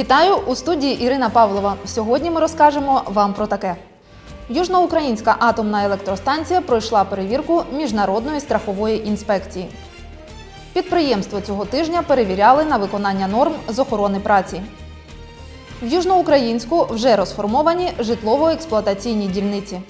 Вітаю у студії Ірина Павлова. Сьогодні ми розкажемо вам про таке. Южноукраїнська атомна електростанція пройшла перевірку міжнародної страхової інспекції. Підприємство цього тижня перевіряли на виконання норм з охорони праці. В Южноукраїнську вже розформовані житлово-експлуатаційні дільниці.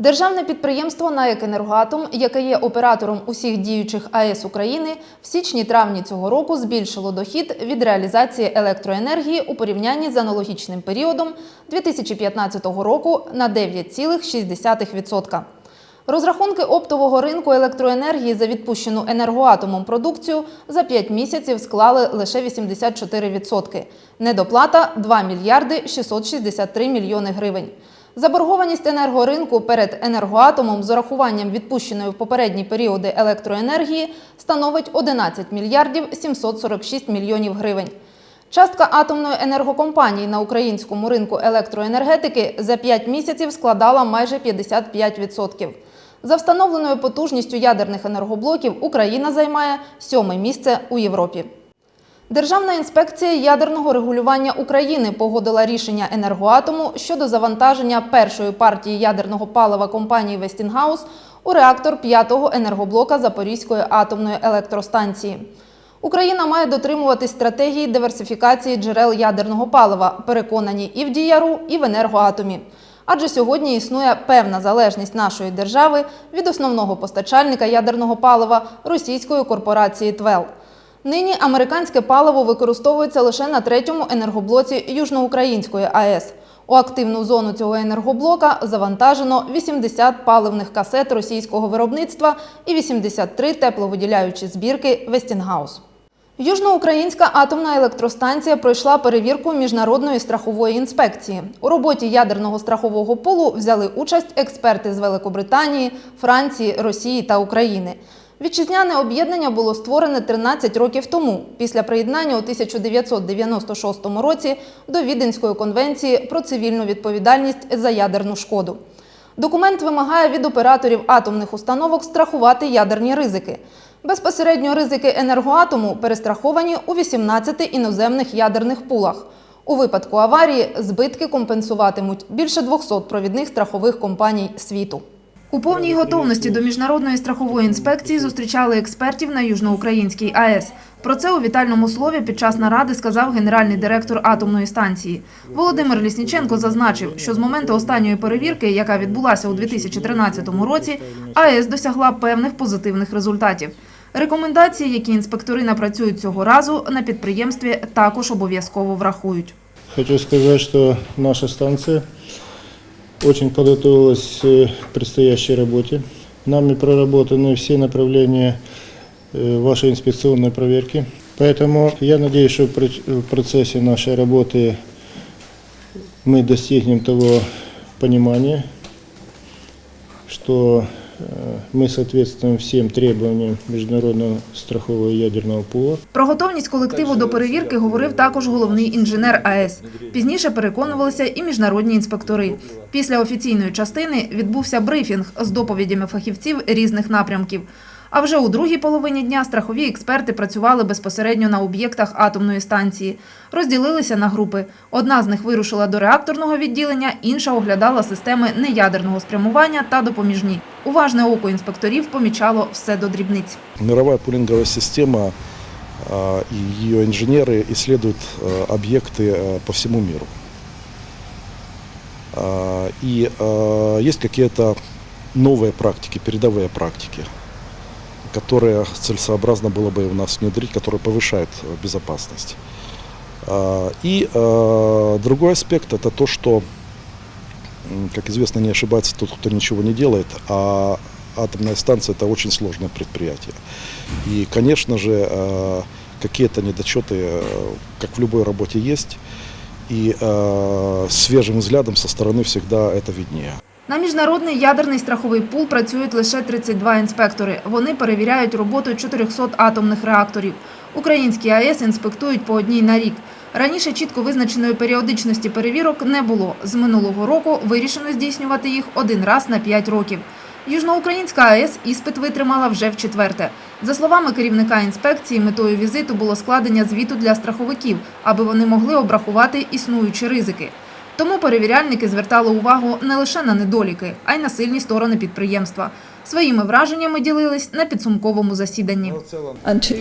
Державне підприємство «НАЕК Енергоатом», яке є оператором усіх діючих АЕС України, в січні-травні цього року збільшило дохід від реалізації електроенергії у порівнянні з аналогічним періодом 2015 року на 9,6%. Розрахунки оптового ринку електроенергії за відпущену енергоатомом продукцію за 5 місяців склали лише 84%. Недоплата 2 мільярди 663 мільйони гривень. Заборгованість енергоринку перед енергоатомом з урахуванням відпущеної в попередні періоди електроенергії становить 11 мільярдів 746 мільйонів гривень. Частка атомної енергокомпанії на українському ринку електроенергетики за 5 місяців складала майже 55%. За встановленою потужністю ядерних енергоблоків Україна займає сьоме місце у Європі. Державна інспекція ядерного регулювання України погодила рішення енергоатому щодо завантаження першої партії ядерного палива компанії Вестінгаус у реактор 5-го енергоблока Запорізької атомної електростанції. Україна має дотримуватись стратегії диверсифікації джерел ядерного палива, переконані і в діяру, і в енергоатомі. Адже сьогодні існує певна залежність нашої держави від основного постачальника ядерного палива російської корпорації ТВЕЛ. Нині американське паливо використовується лише на третьому енергоблоці Южноукраїнської АЕС. У активну зону цього енергоблока завантажено 80 паливних касет російського виробництва і 83 тепловиділяючі збірки Вестінгаус. Южноукраїнська атомна електростанція пройшла перевірку міжнародної страхової інспекції. У роботі ядерного страхового пулу взяли участь експерти з Великобританії, Франції, Росії та України. Вітчизняне об'єднання було створене 13 років тому, після приєднання у 1996 році до Віденської конвенції про цивільну відповідальність за ядерну шкоду. Документ вимагає від операторів атомних установок страхувати ядерні ризики. Безпосередньо ризики енергоатому перестраховані у 18 іноземних ядерних пулах. У випадку аварії збитки компенсуватимуть більше 200 провідних страхових компаній світу. У повній готовності до міжнародної страхової інспекції зустрічали експертів на Южноукраїнській АЕС. Про це у вітальному слові під час наради сказав генеральний директор атомної станції. Володимир Лісніченко зазначив, що з моменту останньої перевірки, яка відбулася у 2013 році, АЕС досягла певних позитивних результатів. Рекомендації, які інспектори напрацюють цього разу, на підприємстві також обов'язково врахують. Хочу сказать, что наша станция очень подготовилась э, к предстоящей работе. Нами проработаны все направления э, вашей инспекционной проверки. Поэтому я надеюсь, что в проч- в процессе нашей работы мы достигнем того понимания, что э, мы соответствуем всем требованиям Международного страхового ядерного пула. Про готовність колективу до перевірки говорив також головний інженер АЕС. Пізніше переконувалися і міжнародні інспектори. Після офіційної частини відбувся брифінг з доповідями фахівців різних напрямків. А вже у другій половині дня страхові експерти працювали безпосередньо на об'єктах атомної станції. Розділилися на групи. Одна з них вирушила до реакторного відділення, інша оглядала системи неядерного спрямування та допоміжні. Уважне око інспекторів помічало все до дрібниць. Мировая пулинговая система а, и ее инженеры исследуют а, объекты а, по всему миру. А, И а, есть какие-то новые практики, передовые практики, Которые целесообразно было бы у нас внедрить, которые повышают э, безопасность. А, И а, другой аспект это то, что, как известно, не ошибается тот, кто ничего не делает, а атомная станция это очень сложное предприятие. И, конечно же, э, какие-то недочеты, э, как в любой работе, есть. И свежим взглядом со стороны всегда это виднее. На міжнародний ядерний страховий пул працюють лише 32 інспектори. Вони перевіряють роботу 400 атомних реакторів. Українські АЕС інспектують по одній на рік. Раніше чітко визначеної періодичності перевірок не було. З минулого року вирішено здійснювати їх один раз на 5 років. Южноукраїнська АЕС іспит витримала вже в четверте. За словами керівника інспекції, метою візиту було складення звіту для страховиків, аби вони могли обрахувати існуючі ризики. Тому перевіряльники звертали увагу не лише на недоліки, а й на сильні сторони підприємства. Своїми враженнями ділились на підсумковому засіданні.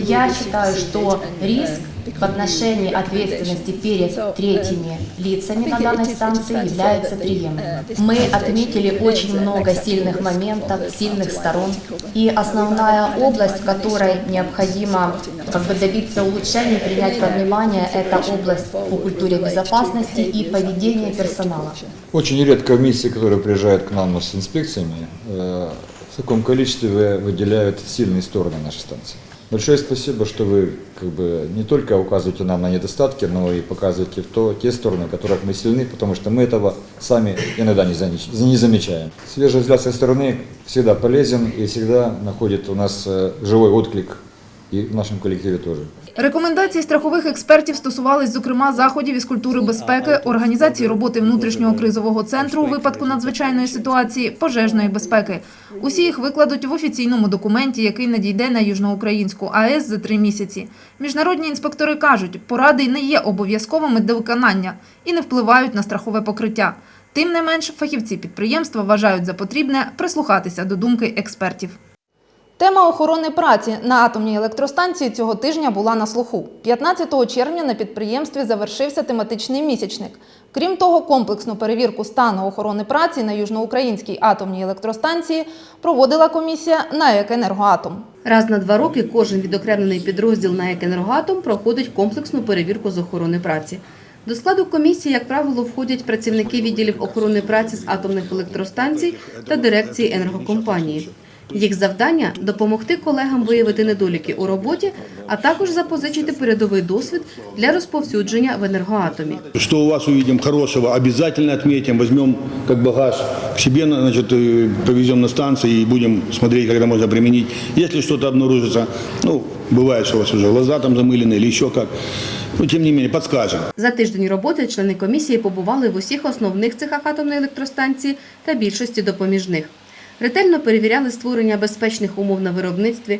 Я считаю, что риск в отношении ответственности перед третьими лицами на данной станции является приемлемым. Мы отметили очень много сильных моментов, сильных сторон. И основная область, в которой необходимо как бы, добиться улучшений, принять во внимание, это область по культуре безопасности и поведения персонала. Очень редко миссии, которые приезжают к нам с инспекциями, э, в таком количестве вы- выделяют сильные стороны нашей станции. Большое спасибо, что вы как бы не только указываете нам на недостатки, но и показываете то, те стороны, в которых мы сильны, потому что мы этого сами иногда не, замеч- не замечаем. Свежий взгляд со стороны всегда полезен и всегда находит у нас э, живой отклик и в нашем коллективе тоже. Рекомендації страхових експертів стосувались, зокрема, заходів із культури безпеки, організації роботи внутрішнього кризового центру у випадку надзвичайної ситуації, пожежної безпеки. Усі їх викладуть в офіційному документі, який надійде на Южноукраїнську АЕС за три місяці. Міжнародні інспектори кажуть, поради не є обов'язковими до виконання і не впливають на страхове покриття. Тим не менш, фахівці підприємства вважають за потрібне прислухатися до думки експертів. Тема охорони праці на атомній електростанції цього тижня була на слуху. 15 червня на підприємстві завершився тематичний місячник. Крім того, комплексну перевірку стану охорони праці на Южноукраїнській атомній електростанції проводила комісія НАЕК «Енергоатом». Раз на два роки кожен відокремлений підрозділ на «Енергоатом» проходить комплексну перевірку з охорони праці. До складу комісії, як правило, входять працівники відділів охорони праці з атомних електростанцій та дирекції енергокомпанії. Їх завдання – допомогти колегам виявити недоліки у роботі, а також запозичити передовий досвід для розповсюдження в енергоатомі. Что у вас увидим хорошего, обязательно отметим, возьмем как багаж к себе, значит, э, повезем на станции и будем смотреть, когда можно применить. Если что-то обнаружится, ну, бывает, что у вас уже глаза там замылены или еще как, ну, тем не менее, подскажем. За тиждень роботи члени комісії побували в усіх основних цехах атомної електростанції та більшості допоміжних. Ретельно перевіряли створення безпечних умов на виробництві,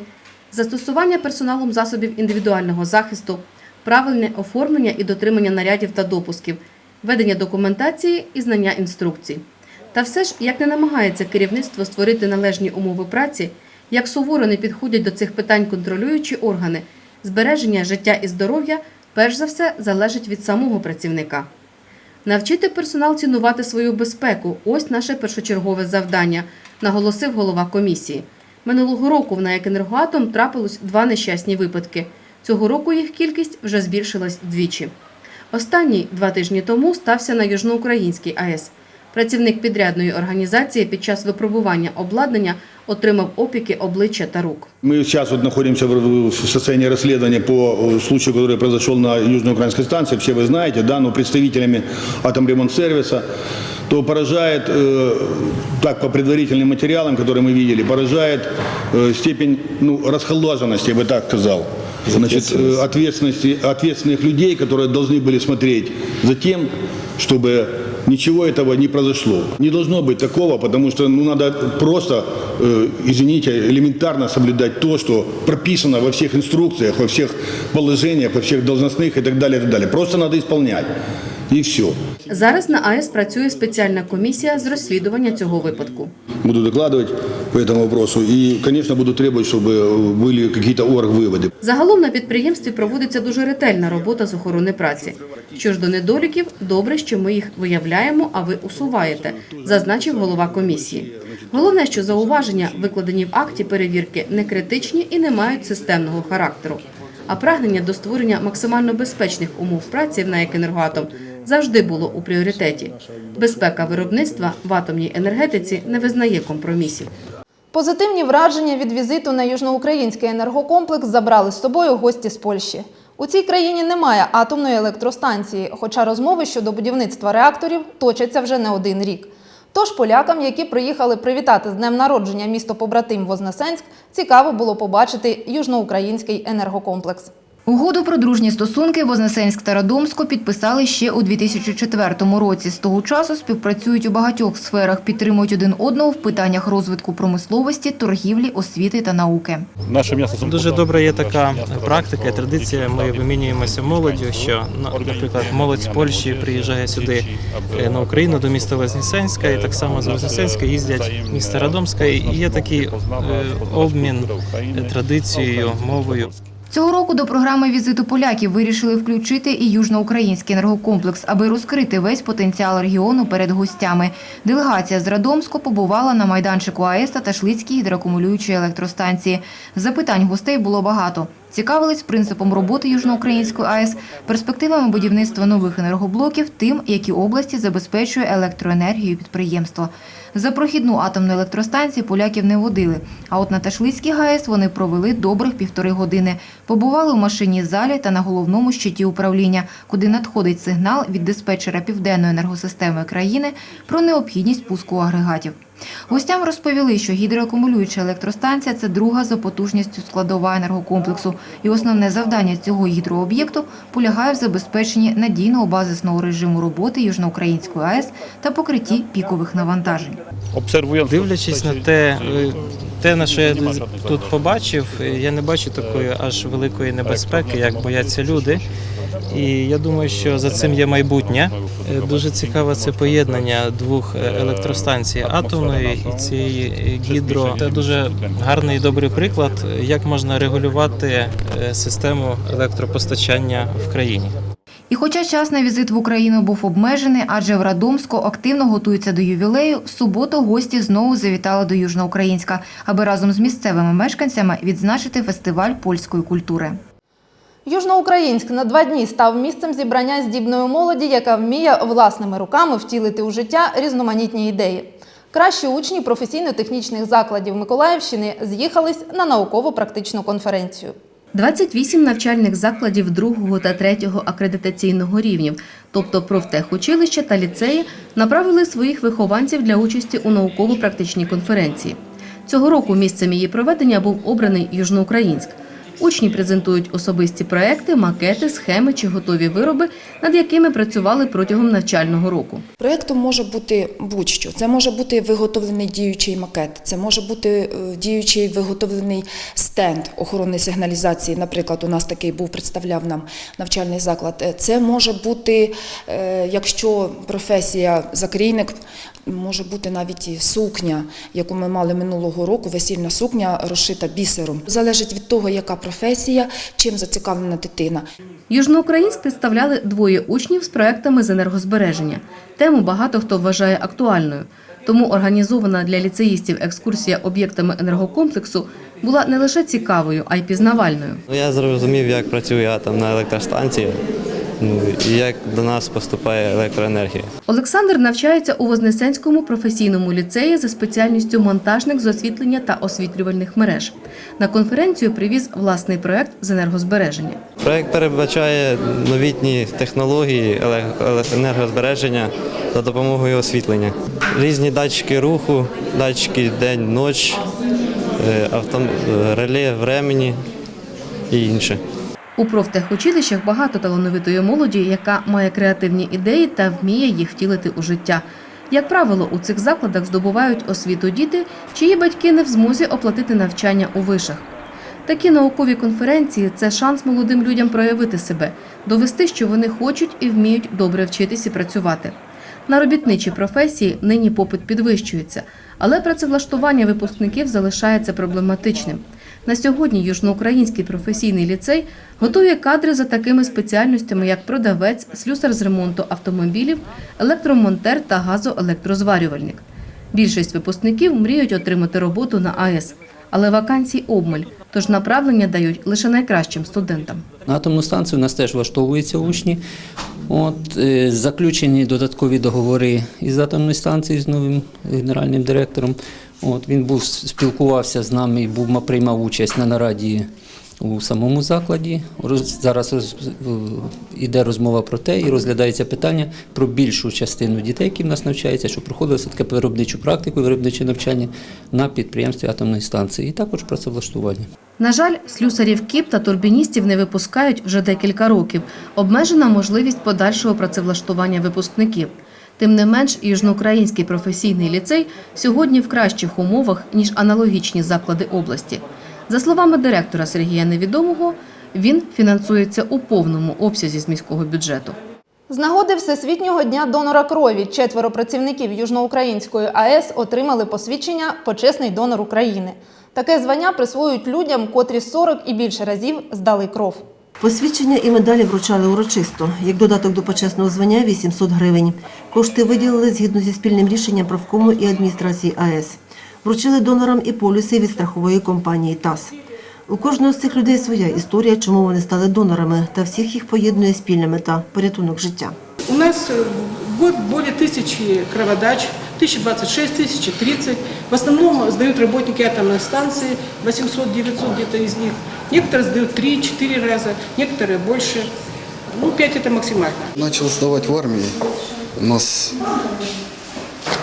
застосування персоналом засобів індивідуального захисту, правильне оформлення і дотримання нарядів та допусків, ведення документації і знання інструкцій. Та все ж, як не намагається керівництво створити належні умови праці, як суворо не підходять до цих питань контролюючі органи, збереження життя і здоров'я перш за все залежить від самого працівника. Навчити персонал цінувати свою безпеку ось наше першочергове завдання, наголосив голова комісії. Минулого року в НАЕК «Енергоатом» трапилось два нещасні випадки. Цього року їх кількість вже збільшилась вдвічі. Останній два тижні тому стався на Южноукраїнській АЕС. Працівник підрядної організації під час випробування обладнання отримав опіки обличчя та рук. Мы сейчас вот находимся в в состоянии расследования по э, случаю, который произошел на южноукраинской станции, все вы знаете, да, но представителями Атомремонтсервиса, то поражает, э, так по предварительным материалам, которые мы видели, поражает э, степень ну, расхолаженности, я бы так сказал. Значит, э, ответственности, ответственных людей, которые должны были смотреть за тем, чтобы ничего этого не произошло. Не должно быть такого, потому что ну, надо просто, э, извините, элементарно соблюдать то, что прописано во всех инструкциях, во всех положениях, во всех должностных и так далее, и так далее. Просто надо исполнять. И все. Зараз на АЕС працює спеціальна комісія з розслідування цього випадку. Буду докладывать по этому вопросу. И, конечно, буду требовать, чтобы э, были какие-то оргвыводы. Загалом на підприємстві проводиться дуже ретельна робота з охорони праці. Що ж до недоліків, добре, що ми їх виявляємо, а ви усуваєте, зазначив голова комісії. Головне, що зауваження, викладені в акті перевірки, не критичні і не мають системного характеру. А прагнення до створення максимально безпечних умов праці в НАЕК «Енергоатом» завжди було у пріоритеті. Безпека виробництва в атомній енергетиці не визнає компромісів. Позитивні враження від візиту на южноукраїнський енергокомплекс забрали з собою гості з Польщі. У цій країні немає атомної електростанції, хоча розмови щодо будівництва реакторів точаться вже не один рік. Тож полякам, які приїхали привітати з днем народження місто побратим Вознесенськ, цікаво було побачити южноукраїнський енергокомплекс. Угоду про дружні стосунки Вознесенськ та Радомсько підписали ще у 2004 році. З того часу співпрацюють у багатьох сферах, підтримують один одного в питаннях розвитку промисловості, торгівлі, освіти та науки. Наше м'ясо Дуже добре є така практика, традиція. Ми вимінюємося молоддю, що наприклад молодь з Польщі приїжджає сюди е, на Україну до міста Вознесенська, і так само з Вознесенська їздять в місто Радомська. І є такий е, обмін е, традицією, мовою. Цього року до програми візиту поляків вирішили включити і южноукраїнський енергокомплекс, аби розкрити весь потенціал регіону перед гостями. Делегація з Радомську побувала на майданчику АЕС та Ташлицькій гідроакумулюючої електростанції. Запитань гостей було багато. Цікавились принципом роботи Южноукраїнської АЕС, перспективами будівництва нових енергоблоків, тим, які області забезпечує електроенергію підприємство. За прохідну атомну електростанцію поляків не водили. А от на Ташлицькій ГАЕС вони провели добрих півтори години. Побували у машині залі та на головному щиті управління, куди надходить сигнал від диспетчера південної енергосистеми країни про необхідність пуску агрегатів. Гостям розповіли, що гідроакумулююча електростанція це друга за потужністю складова енергокомплексу, і основне завдання цього гідрооб'єкту полягає в забезпеченні надійного базисного режиму роботи Южноукраїнської АЕС та покритті пікових навантажень. Дивлячись на те, те, на що я тут побачив, я не бачу такої аж великої небезпеки, як бояться люди. І я думаю, що за цим є майбутнє. Е, Дуже цікаве це поєднання двох е, електростанцій атомної і цієї е, гідро. Це дуже гарний і добрий приклад, як можна регулювати систему електропостачання в країні. І хоча час на візит в Україну був обмежений, адже в Радомську активно готуються до ювілею, в суботу гості знову завітали до Южноукраїнська, аби разом з місцевими мешканцями відзначити фестиваль польської культури. Южноукраїнськ на два дні став місцем зібрання здібної молоді, яка вміє власними руками втілити у життя різноманітні ідеї. Кращі учні професійно-технічних закладів Миколаївщини з'їхались на науково-практичну конференцію. 28 навчальних закладів другого та третього акредитаційного рівнів, тобто профтехучилища та ліцеї, направили своїх вихованців для участі у науково-практичній конференції. Цього року місцем її проведення був обраний Южноукраїнськ. Учні презентують особисті проекти, макети, схеми чи готові вироби, над якими працювали протягом навчального року. Проєктом може бути будь-що. Це може бути виготовлений діючий макет, це може бути е, діючий виготовлений стенд охоронної сигналізації. Наприклад, у нас такий був представляв нам навчальний заклад. Е, Це може бути, е, якщо професія закрійник, може бути навіть і сукня, яку ми мали минулого року, весільна сукня розшита бісером. Залежить від того, яка професія, чим зацікавлена дитина. Южноукраїнськ представляли двоє учнів з проектами з енергозбереження. Тему багато хто вважає актуальною. Тому організована для ліцеїстів екскурсія об'єктами енергокомплексу була не лише цікавою, а й пізнавальною. Ну, Я зрозумів, як працює атомна електростанція ну, і як до нас поступає електроенергія. Олександр навчається у Вознесенському професійному ліцеї за спеціальністю монтажник з освітлення та освітлювальних мереж. На конференцію привіз власний проект з енергозбереження. Проект передбачає новітні технології енергозбереження за допомогою освітлення. Різні датчики руху, датчики день-ноч, е, авто- е, реле времени і інше. У профтехучилищах багато талановитої молоді, яка має креативні ідеї та вміє їх втілити у життя. Як правило, у цих закладах здобувають освіту діти, чиї батьки не в змозі оплатити навчання у вишах. Такі наукові конференції це шанс молодим людям проявити себе, довести, що вони хочуть і вміють добре вчитись і працювати. На робітничі професії нині попит підвищується, але працевлаштування випускників залишається проблематичним. На сьогодні Южноукраїнський професійний ліцей готує кадри за такими спеціальностями, як продавець, слюсар з ремонту автомобілів, електромонтер та газоелектрозварювальник. Більшість випускників мріють отримати роботу на АЕС, але вакансій обмаль, тож направлення дають лише найкращим студентам. На атомну станцію у нас теж влаштовуються учні. От, е, заключені додаткові договори із атомною станцією, з новим генеральним директором. От, він був спілкувався з нами, і був, приймав участь на нараді у самому закладі. Роз- Зараз роз- йде розмова про те і розглядається питання про більшу частину дітей, які в нас навчаються, щоб проходили все-таки виробничу практику, виробниче навчання на підприємстві атомної станції, і також працевлаштування. На жаль, слюсарів КІП та турбіністів не випускають вже декілька років. Обмежена можливість подальшого працевлаштування випускників. Тим не менш, Южноукраїнський професійний ліцей сьогодні в кращих умовах, ніж аналогічні заклади області. За словами директора Сергія Невідомого, він фінансується у повному обсязі з міського бюджету. З нагоди Всесвітнього дня донора крові четверо працівників Южноукраїнської АЕС отримали посвідчення Почесний донор України. Таке звання присвоюють людям, котрі 40 і більше разів здали кров. Посвідчення і медалі вручали урочисто. Як додаток до почесного звання 800 гривень. Кошти виділили згідно зі спільним рішенням правкому і адміністрації АЕС. Вручили донорам і полюси від страхової компанії ТАС. У кожного з цих людей своя історія, чому вони стали донорами, та всіх їх поєднує спільна мета порятунок життя. У нас э, в год более тысячи кроводач, 1026, 1030. В основном сдают работники атомной станции, 800-900 где-то них. Некоторые сдают 3-4 раза, некоторые больше. Ну, 5 это максимально. Начал сдавать в армии. У нас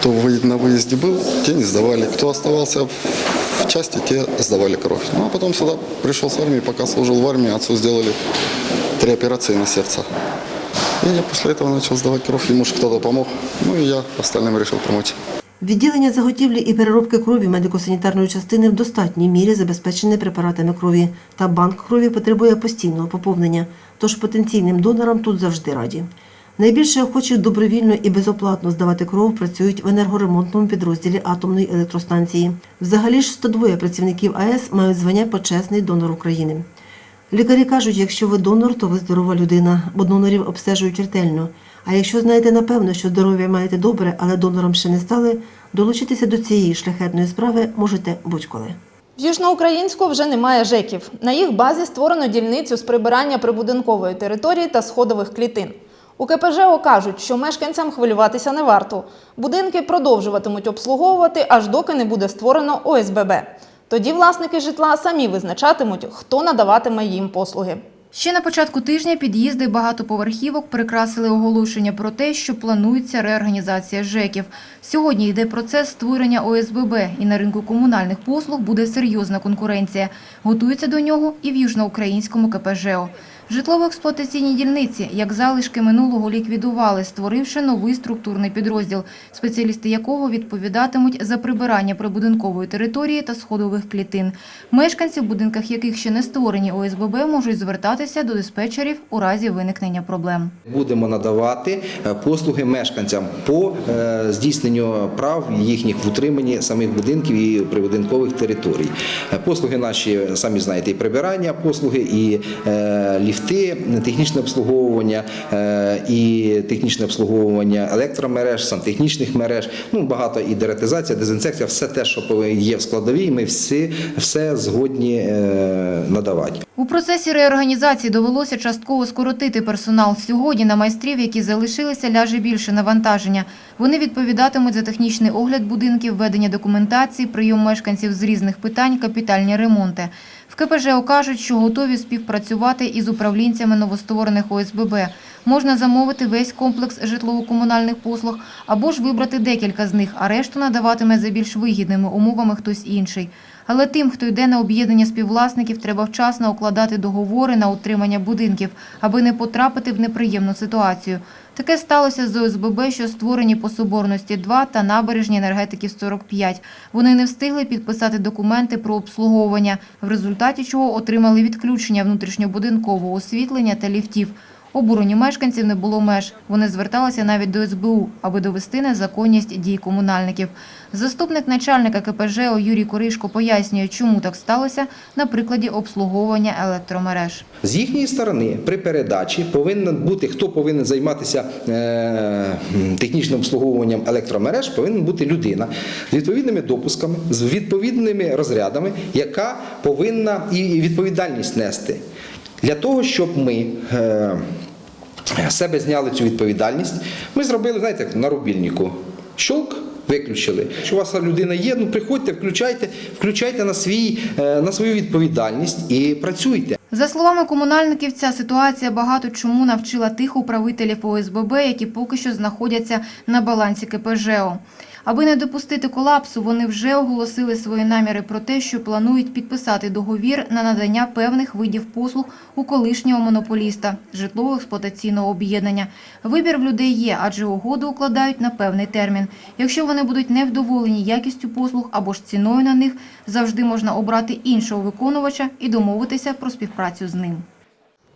кто на выезде был, те не сдавали. Кто оставался в части, те сдавали кровь. Ну а потом сюда пришел с армии, пока служил в армии, отцу сделали три операции на сердце. И я после этого начал сдавать кровь. Ему же кто-то помог. Ну и я остальным решил помочь. Відділення заготівлі і переробки крові медико-санітарної частини в достатній мірі забезпечене препаратами крові, та банк крові потребує постійного поповнення, тож потенційним донорам тут завжди раді. Найбільше охочих добровільно і безоплатно здавати кров працюють в енергоремонтному підрозділі атомної електростанції. Взагалі ж 102 працівників АЕС мають звання почесний донор України. Лікарі кажуть, якщо ви донор, то ви здорова людина, бо донорів обстежують ретельно. А якщо знаєте напевно, що здоров'я маєте добре, але донором ще не стали, долучитися до цієї шляхетної справи можете будь-коли. В Южноукраїнську вже немає ЖЕКів. На їх базі створено дільницю з прибирання прибудинкової території та сходових клітин. У КПЖО кажуть, що мешканцям хвилюватися не варто. Будинки продовжуватимуть обслуговувати, аж доки не буде створено ОСББ. Тоді власники житла самі визначатимуть, хто надаватиме їм послуги. Ще на початку тижня під'їзди багатоповерхівок прикрасили оголошення про те, що планується реорганізація ЖЕКів. Сьогодні йде процес створення ОСББ, і на ринку комунальних послуг буде серйозна конкуренція. Готуються до нього і в Южноукраїнському КПЖО. Житлово-експлуатаційні дільниці, як залишки минулого, ліквідували, створивши новий структурний підрозділ, спеціалісти якого відповідатимуть за прибирання прибудинкової території та сходових клітин. Мешканці, в будинках яких ще не створені ОСББ, можуть звертатися до диспетчерів у разі виникнення проблем. Будемо надавати е, послуги мешканцям по е, здійсненню прав їхніх в утриманні самих будинків і прибудинкових територій. Е, Послуги наші, самі знаєте, і прибирання, послуги, і е, ліфти, технічне обслуговування, е, і технічне обслуговування електромереж, сантехнічних мереж, ну багато і дератизація, дезінфекція, все те, що є в складовій, ми всі все згодні е, надавати. У процесі реорганізації довелося частково скоротити персонал. Сьогодні на майстрів, які залишилися, ляже більше навантаження. Вони відповідатимуть за технічний огляд будинків, ведення документації, прийом мешканців з різних питань, капітальні ремонти. В КПЖО кажуть, що готові співпрацювати із управлінцями новостворених ОСББ. Можна замовити весь комплекс житлово-комунальних послуг або ж вибрати декілька з них, а решту надаватиме за більш вигідними умовами хтось інший. Але тим, хто йде на об'єднання співвласників, треба вчасно укладати договори на утримання будинків, аби не потрапити в неприємну ситуацію. Таке сталося з ОСББ, що створені по Соборності 2 та набережні енергетиків 45. Вони не встигли підписати документи про обслуговування, в результаті чого отримали відключення внутрішньобудинкового освітлення та ліфтів. Обуренню мешканців не було меж. Вони зверталися навіть до СБУ, аби довести незаконність дій комунальників. Заступник начальника КПЖО Юрій Коришко пояснює, чому так сталося на прикладі обслуговування електромереж. З їхньої сторони при передачі повинен бути, хто повинен займатися е, технічним обслуговуванням електромереж, повинен бути людина з відповідними допусками, з відповідними розрядами, яка повинна і відповідальність нести. Для того, щоб ми е, себе зняли цю відповідальність, ми зробили, знаєте, на рубільнику. Щолк, Виключили. Якщо у вас людина є, ну приходьте, включайте, включайте на свій е, на свою відповідальність і працюйте. За словами комунальників, ця ситуація багато чому навчила тих управителів ОСББ, які поки що знаходяться на балансі КПЖО. Аби не допустити колапсу, вони вже оголосили свої наміри про те, що планують підписати договір на надання певних видів послуг у колишнього монополіста житлово-експлуатаційного об'єднання. Вибір в людей є, адже угоду укладають на певний термін. Якщо вони будуть невдоволені якістю послуг або ж ціною на них, завжди можна обрати іншого виконувача і домовитися про співпрацю з ним.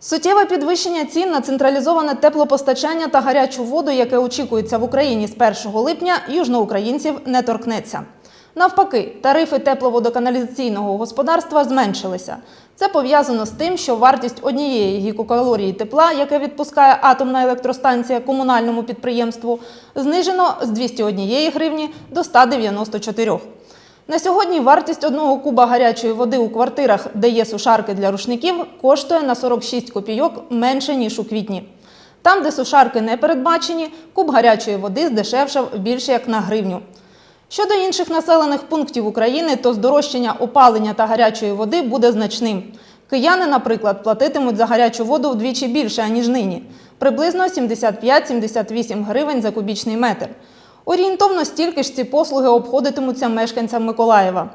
Суттєве підвищення цін на централізоване теплопостачання та гарячу воду, яке очікується в Україні з 1 липня, южноукраїнців не торкнеться. Навпаки, тарифи тепловодоканалізаційного господарства зменшилися. Це пов'язано з тим, що вартість однієї гікокалорії тепла, яке відпускає атомна електростанція комунальному підприємству, знижено з 201 гривні до 194. На сьогодні вартість одного куба гарячої води у квартирах, де є сушарки для рушників, коштує на 46 копійок менше, ніж у квітні. Там, де сушарки не передбачені, куб гарячої води здешевшав більше як на гривню. Щодо інших населених пунктів України, то здорожчання опалення та гарячої води буде значним. Кияни, наприклад, платитимуть за гарячу воду вдвічі більше, аніж нині – приблизно 75-78 гривень за кубічний метр. Орієнтовно стільки ж ці послуги обходитимуться мешканцям Миколаєва.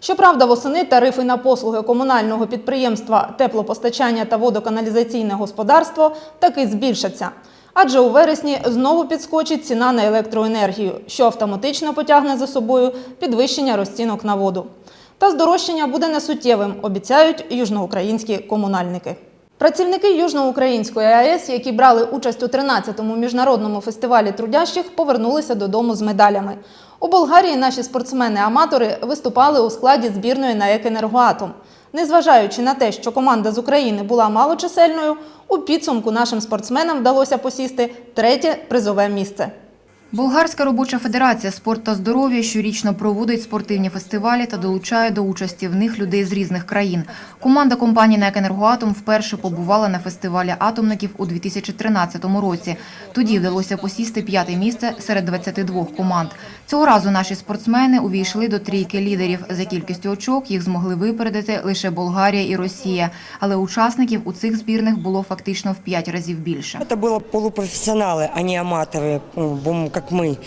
Щоправда, восени тарифи на послуги комунального підприємства теплопостачання та водоканалізаційне господарство таки збільшаться. Адже у вересні знову підскочить ціна на електроенергію, що автоматично потягне за собою підвищення розцінок на воду. Та здорожчання буде несуттєвим, обіцяють южноукраїнські комунальники. Працівники Южноукраїнської АЕС, які брали участь у 13-му міжнародному фестивалі трудящих, повернулися додому з медалями. У Болгарії наші спортсмени-аматори виступали у складі збірної на «Екенергоатом». Незважаючи на те, що команда з України була малочисельною, у підсумку нашим спортсменам вдалося посісти третє призове місце. Болгарська робоча федерація спорт та здоров'я щорічно проводить спортивні фестивалі та долучає до участі в них людей з різних країн. Команда компанії «НЕК Енергоатом» вперше побувала на фестивалі атомників у 2013 році. Тоді вдалося посісти п'яте місце серед 22 команд. Цього разу наші спортсмени увійшли до трійки лідерів. За кількістю очок їх змогли випередити лише Болгарія і Росія. Але учасників у цих збірних було фактично в п'ять разів більше. Это были полупрофессионалы, а не аматоры, ну, бум, как мы.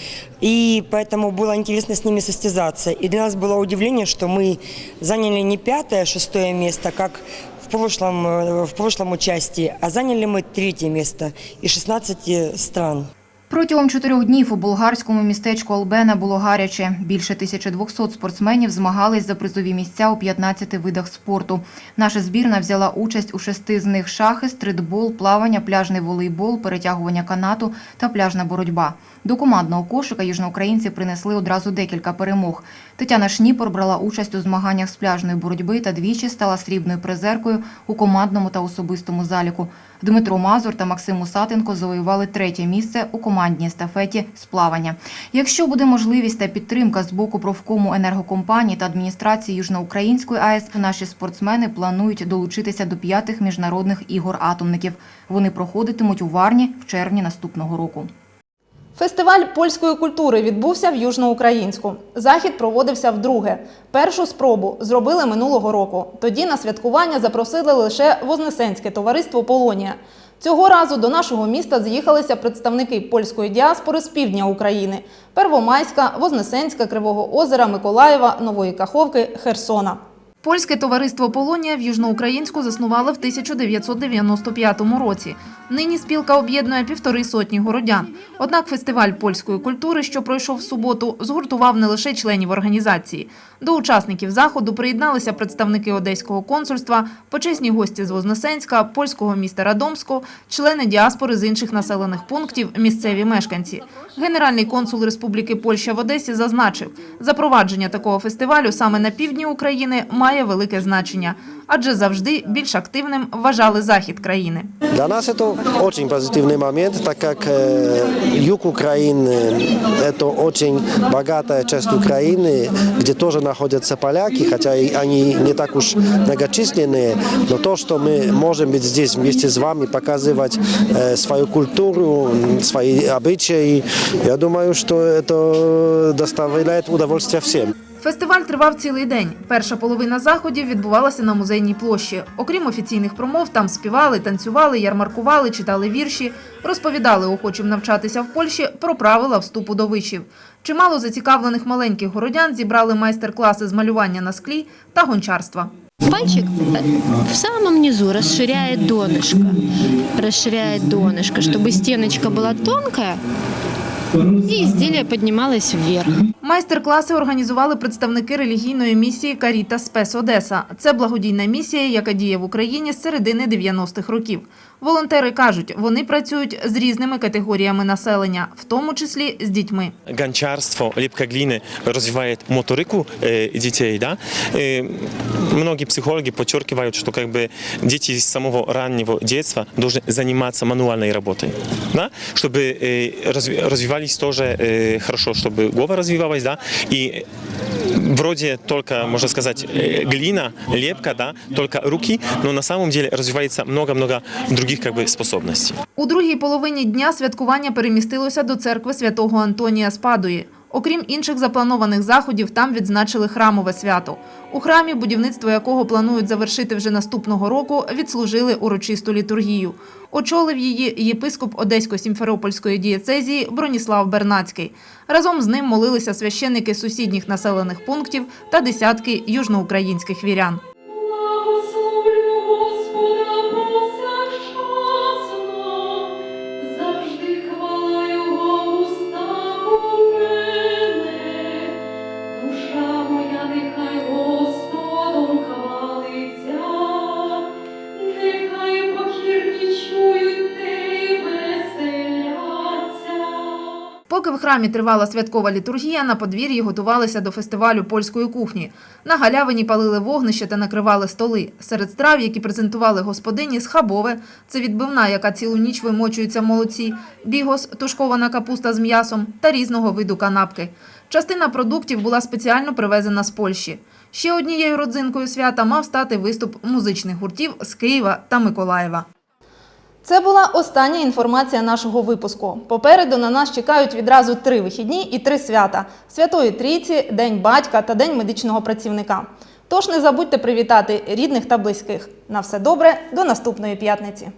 И поэтому было интересно с ними состязаться. И для нас было удивление, что мы заняли не пятое, шестое место, как в прошлом, э, в прошлом участии, а заняли мы третье место из 16 стран. Протягом чотирьох днів у болгарському містечку Албена було гаряче. Більше 1200 спортсменів змагались за призові місця у 15 видах спорту. Наша збірна взяла участь у шести з них шахи, стритбол, плавання, пляжний волейбол, перетягування канату та пляжна боротьба. До командного кошика южноукраїнці принесли одразу декілька перемог. Тетяна Шніпор брала участь у змаганнях з пляжної боротьби та двічі стала срібною призеркою у командному та особистому заліку. Дмитро Мазур та Максим Мусатенко завоювали третє місце у командній естафеті з плавання. Якщо буде можливість та підтримка з боку профкому енергокомпанії та адміністрації Южноукраїнської АЕС, наші спортсмени планують долучитися до п'ятих міжнародних ігор атомників. Вони проходитимуть у Варні в червні наступного року. Фестиваль польської культури відбувся в Южноукраїнську. Захід проводився вдруге. Першу спробу зробили минулого року. Тоді на святкування запросили лише Вознесенське товариство Полонія. Цього разу до нашого міста з'їхалися представники польської діаспори з півдня України: Первомайська, Вознесенська, Кривого Озера, Миколаєва, Нової Каховки, Херсона. Польське товариство Полонія в Южноукраїнську заснували в 1995 році. Нині спілка об'єднує півтори сотні городян. Однак фестиваль польської культури, що пройшов в суботу, згуртував не лише членів організації. До учасників заходу приєдналися представники Одеського консульства, почесні гості з Вознесенська, польського міста Радомську, члени діаспори з інших населених пунктів, місцеві мешканці. Генеральний консул Республіки Польща в Одесі зазначив, запровадження такого фестивалю саме на півдні України має має велике значення, адже завжди більш активним вважали захід країни. Для нас это очень позитивный момент, так как э, юг Украины – это очень богатая часть Украины, где тоже находятся поляки, хотя и они не так уж многочисленные, но то, что мы можем быть здесь вместе с вами, показывать э, свою культуру, м, свои обычаи, я думаю, что это доставляет удовольствие всем. Фестиваль тривав цілий день. Перша половина заходів відбувалася на музейній площі. Окрім офіційних промов, там співали, танцювали, ярмаркували, читали вірші, розповідали охочим навчатися в Польщі про правила вступу до вишів. Чимало зацікавлених маленьких городян зібрали майстер-класи з малювання на склі та гончарства. Пальчик э, в самом низу расширяет донышко, расширяет донышко, чтобы стеночка была тонкая и изделие поднималось вверх. Майстер-класи організували представники релігійної місії Каріта Спес Одеса. Це благодійна місія, яка діє в Україні з середини 90-х років. Волонтери кажуть, вони працюють з різними категоріями населення, в тому числі з дітьми. гончарство, лепка глины развивает моторику э, детей, да. Э, многие психологи подчеркивают, что как бы дети с самого раннего детства должны заниматься мануальной работой, да, чтобы э, разви- развивались тоже э, хорошо, чтобы голова развивалась, да, и вроде только, можно сказать, э, глина, лепка, да, только руки, но на самом деле развивается много-много других как бы способностей. У другій половині дня святкування перемістилося до церкви святого Антонія Спадуї. Окрім інших запланованих заходів, там відзначили храмове свято. У храмі, будівництво якого планують завершити вже наступного року, відслужили урочисту літургію. Очолив її єпископ Одесько-Сімферопольської дієцезії Броніслав Бернацький. Разом з ним молилися священники сусідніх населених пунктів та десятки южноукраїнських вірян. Храмі тривала святкова літургія, на подвір'ї готувалися до фестивалю польської кухні. На галявині палили вогнище та накривали столи. Серед страв, які презентували господині, схабове – це відбивна, яка цілу ніч вимочується в молоці, бігос – тушкована капуста з м'ясом та різного виду канапки. Частина продуктів була спеціально привезена з Польщі. Ще однією родзинкою свята мав стати виступ музичних гуртів з Києва та Миколаєва. Це була остання інформація нашого випуску. Попереду на нас чекають відразу три вихідні і три свята: Святої Трійці, День батька та День медичного працівника. Тож не забудьте привітати рідних та близьких. На все добре, до наступної п'ятниці.